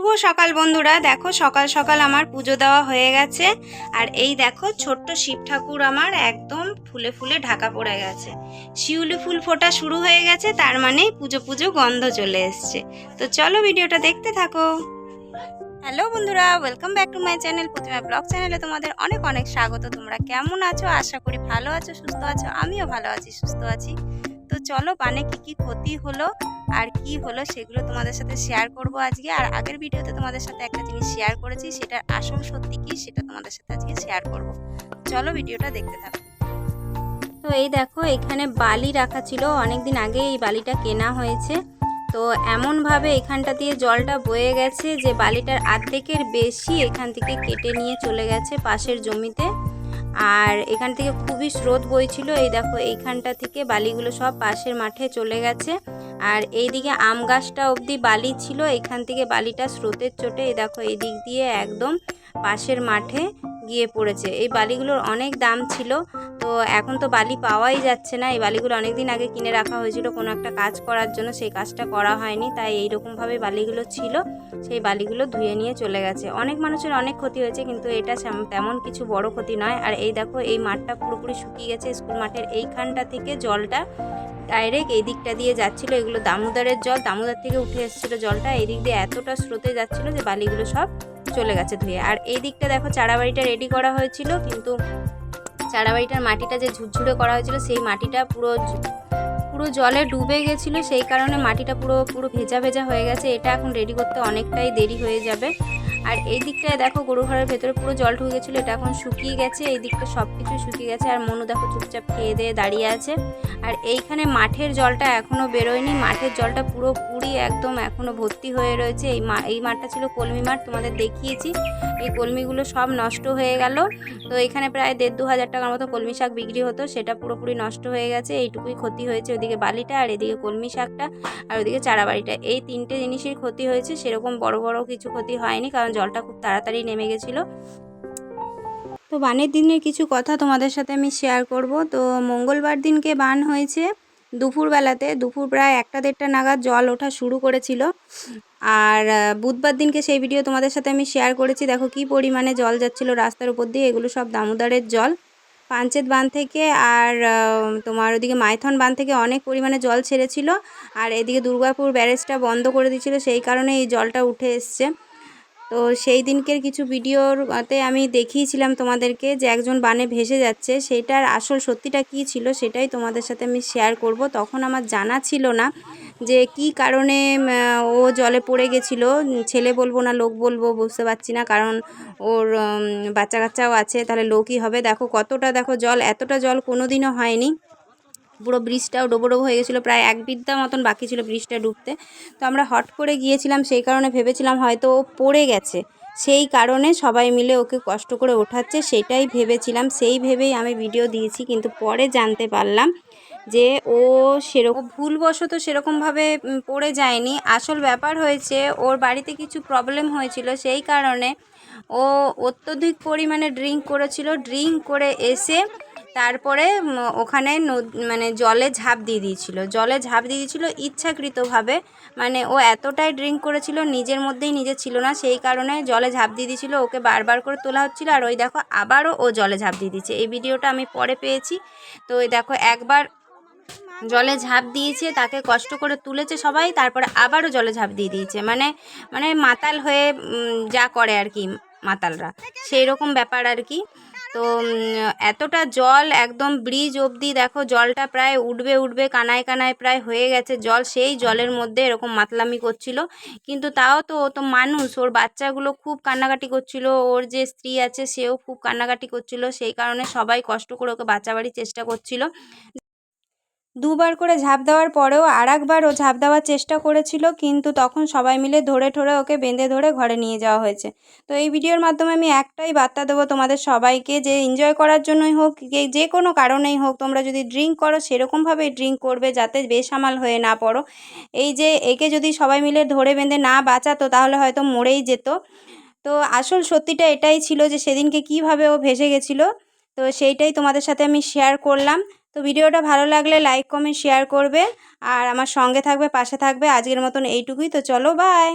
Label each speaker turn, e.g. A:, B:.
A: শুভ সকাল বন্ধুরা। দেখো সকাল সকাল আমার পুজো দেওয়া হয়ে গেছে। আর এই দেখো ছোট্ট শিব ঠাকুর আমার একদম ফুলে ফুলে ঢাকা পড়ে গেছে। শিউলি ফুল ফোটা শুরু হয়ে গেছে, তার মানে পুজো পুজো গন্ধ চলে এসছে। তো চলো ভিডিওটা দেখতে থাকো। হ্যালো বন্ধুরা welcome back to my channel Pratima blog চ্যানেলে তোমাদের অনেক অনেক স্বাগত। তোমরা কেমন আছো? আশা করি ভালো আছো, সুস্থ আছো। আমিও ভালো আছি, সুস্থ আছি। তো চলো বানে কি কি ক্ষতি হলো আর কি হলো সেগুলো তোমাদের সাথে শেয়ার করব আজকে। আর আগের ভিডিওতে তোমাদের সাথে একটা জিনিস শেয়ার করেছি সেটার আসল সত্যি কি সেটা তোমাদের সাথে আজকে শেয়ার করব। চলো ভিডিওটা দেখতে থাকো। তো এই দেখো, এখানে বালি রাখা ছিল। অনেক দিন আগে এই বালিটা কেনা হয়েছে। তো এমনভাবে এখানটা দিয়ে জলটা বয়ে গেছে যে বালিটার আর্ধেকের বেশি এখান থেকে কেটে নিয়ে চলে গেছে পাশের জমিতে। আর এখান থেকে খুবই স্রোত বইছিল। এই দেখো, এইখানটা থেকে বালিগুলো সব পাশের মাঠে চলে গেছে। আর এইদিকে আম গাছটা অবধি বালি ছিল, এখান থেকে বালিটা স্রোতের চোটে, এই দেখো এই দিক দিয়ে একদম পাশের মাঠে গিয়ে পড়েছে। এই বালিগুলোর অনেক দাম ছিল তো এখন তো বালি পাওয়াই যাচ্ছে না। এই বালিগুলো অনেক দিন আগে কিনে রাখা হয়েছিল, কোনো একটা কাজ করার জন্য সেই কাজটা করা হয়নি, তাই এইরকমভাবে বালিগুলো ছিল, সেই বালিগুলো ধুয়ে নিয়ে চলে গেছে। অনেক মানুষের অনেক ক্ষতি হয়েছে, কিন্তু এটা তেমন কিছু বড় ক্ষতি নয়। আর এই দেখো, এই মাঠটা পুরোপুরি শুকিয়ে গেছে, স্কুল মাঠের এইখানটা থেকে জলটা ডাইরেক্ট এই দিকটা দিয়ে যাচ্ছিল। এগুলো দামোদরের জল, দামোদর থেকে উঠে এসেছিল জলটা, এই দিক দিয়ে এতটা স্রোতে যাচ্ছিল যে বালিগুলো সব চলে গেছে ধুয়ে। আর এই দিকটা দেখো, চারাবাড়িটা রেডি করা হয়েছিল, কিন্তু চারাবাড়িটার মাটিটা যে ঝুরঝুরে করা হয়েছিল, সেই মাটিটা পুরো পুরো জলে ডুবে গেছিল। সেই কারণে মাটিটা পুরো পুরো ভেজা ভেজা হয়ে গেছে। এটা এখন রেডি করতে অনেকটাই দেরি হয়ে যাবে। আর এই দিকটায় দেখো গরু ঘরের ভেতরে পুরো জল ঢুকে গেছিল, এটা এখন শুকিয়ে গেছে, এই দিকটা সব কিছু শুকিয়ে গেছে, আর মনু দেখো চুপচাপ খেয়ে দিয়ে দাঁড়িয়ে আছে। আর এইখানে মাঠের জলটা এখনও বেরোয়নি, মাঠের জলটা পুরো পুরি একদম এখনও ভর্তি হয়ে রয়েছে। এই মা এই মাঠটা ছিল কলমি মাঠ, তোমাদের দেখিয়েছি। এই কলমিগুলো সব নষ্ট হয়ে গেল। তো এখানে প্রায় দেড় দু হাজার টাকার মতো কলমি শাক বিক্রি হতো, সেটা পুরোপুরি নষ্ট হয়ে গেছে, এইটুকুই ক্ষতি হয়েছে ওদিকে বালিটা আর এদিকে কলমি শাকটা, আর ওদিকে চারাবাড়িটা। এই তিনটে জিনিসের ক্ষতি হয়েছে, সেরকম বড় বড় কিছু ক্ষতি হয়নি, কারণ জলটা খুব তাড়াতাড়ি নেমে গেছিল। তো বানের দিনের কিছু কথা তোমাদের সাথে আমি শেয়ার করব। তো মঙ্গলবার দিনকে বান হয়েছে দুপুরবেলাতে। দুপুর প্রায় একটা দেড়টা নাগাদ জল ওঠা শুরু করেছিল। আর বুধবার দিনকে সেই ভিডিও তোমাদের সাথে আমি শেয়ার করেছি। দেখো কি পরিমাণে জল যাচ্ছিল রাস্তার উপর দিয়ে। এগুলো সব দামোদরের জল। পাঞ্চেত বাঁধ থেকে আর তোমার ওদিকে মাইথন বাঁধ থেকে অনেক পরিমাণে জল ছেড়েছিল। আর এদিকে দুর্গাপুর ব্যারেজটা বন্ধ করে দিয়েছিল। সেই কারণে এই জলটা উঠে এসছে। তো সেই দিনকের কিছু ভিডিওতে আমি দেখিয়েছিলাম তোমাদেরকে যে একজন বানে ভেসে যাচ্ছে, সেটার আসল সত্যিটা কী ছিল সেটাই তোমাদের সাথে আমি শেয়ার করব। তখন আমার জানা ছিল না যে কি কারণে ও জলে পড়ে গেছিল। ছেলে বলব না, লোক বলব, বুঝতে পারছি না। কারণ ওর বাচ্চা কাচ্চাও আছে, তাহলে লোকই হবে। দেখো কতটা, দেখো জল, এতটা জল কোনো দিনও হয়নি। পুরো ব্রিজটাও ডোবো ডোবো হয়ে গেছিল, প্রায় এক বিদ্যা মতন বাকি ছিল ব্রিজটা ডুবতে। তো আমরা হট করে গিয়েছিলাম, সেই কারণে ভেবেছিলাম হয়তো ও পড়ে গেছে। সেই কারণে সবাই মিলে ওকে কষ্ট করে ওঠাচ্ছে, সেটাই ভেবেছিলাম। সেই ভেবেই আমি ভিডিও দিয়েছি, কিন্তু পরে জানতে পারলাম যে ও সেরকম ভুলবশত সেরকমভাবে পড়ে যায়নি। আসল ব্যাপার হয়েছে, ওর বাড়িতে কিছু প্রবলেম হয়েছিল, সেই কারণে ও অত্যধিক পরিমাণে ড্রিঙ্ক করেছিল। ড্রিঙ্ক করে এসে তারপরে ওখানে মানে জলে ঝাঁপ দিয়ে দিয়েছিল। জলে ঝাঁপ দিয়ে দিয়েছিল ইচ্ছাকৃতভাবে। মানে ও এতটাই ড্রিঙ্ক করেছিল, নিজের মধ্যেই নিজে ছিল না, সেই কারণে জলে ঝাঁপ দিয়ে দিয়েছিল। ওকে বারবার করে তোলা হচ্ছিল আর ওই দেখো আবারও ও জলে ঝাঁপ দিয়ে দিয়েছে। এই ভিডিওটা আমি পরে পেয়েছি। তো ওই দেখো একবার জলে ঝাঁপ দিয়েছে, তাকে কষ্ট করে তুলেছে সবাই, তারপরে আবারও জলে ঝাঁপ দিয়ে দিয়েছে। মানে মানে মাতাল হয়ে যা করে আর কি মাতালরা। সেই রকম ব্যাপার আর কি। তো এতটা জল একদম ব্রিজ অবধি দেখো, জলটা প্রায় উঠবে উঠবে, কানায় কানায় প্রায় হয়ে গেছে জল। সেই জলের মধ্যে এরকম মাতলামি করছিল। কিন্তু তাও তো ও তো মানুষ, ওর বাচ্চাগুলো খুব কান্নাকাটি করছিল, ওর যে স্ত্রী আছে সেও খুব কান্নাকাটি করছিল। সেই কারণে সবাই কষ্ট করে ওকে বাঁচাবারই চেষ্টা করছিল। দুবার করে ঝাঁপ দেওয়ার পরেও আর একবার ও ঝাঁপ দেওয়ার চেষ্টা করেছিল, কিন্তু তখন সবাই মিলে ধরে ঠরে ওকে বেঁধে ধরে ঘরে নিয়ে যাওয়া হয়েছে। তো এই ভিডিওর মাধ্যমে আমি একটাই বার্তা দেবো তোমাদের সবাইকে যে এনজয় করার জন্যই হোক যে- কোনো কারণেই হোক, তোমরা যদি ড্রিঙ্ক করো, সেরকমভাবেই ড্রিঙ্ক করবে যাতে বেসামাল হয়ে না পড়ো। এই যে একে যদি সবাই মিলে ধরে বেঁধে না বাঁচাতো, তাহলে হয়তো মরেই যেত। তো আসল সত্যিটা এটাই ছিল যে সেদিনকে কীভাবে ও ভেসে গেছিল, তো সেইটাই তোমাদের সাথে আমি শেয়ার করলাম। তো ভিডিওটা ভালো লাগলে লাইক কমেন্ট শেয়ার করবে। আর আমার সঙ্গে থাকবে, পাশে থাকবে আজকের মতন এইটুকুই। তো চলো বাই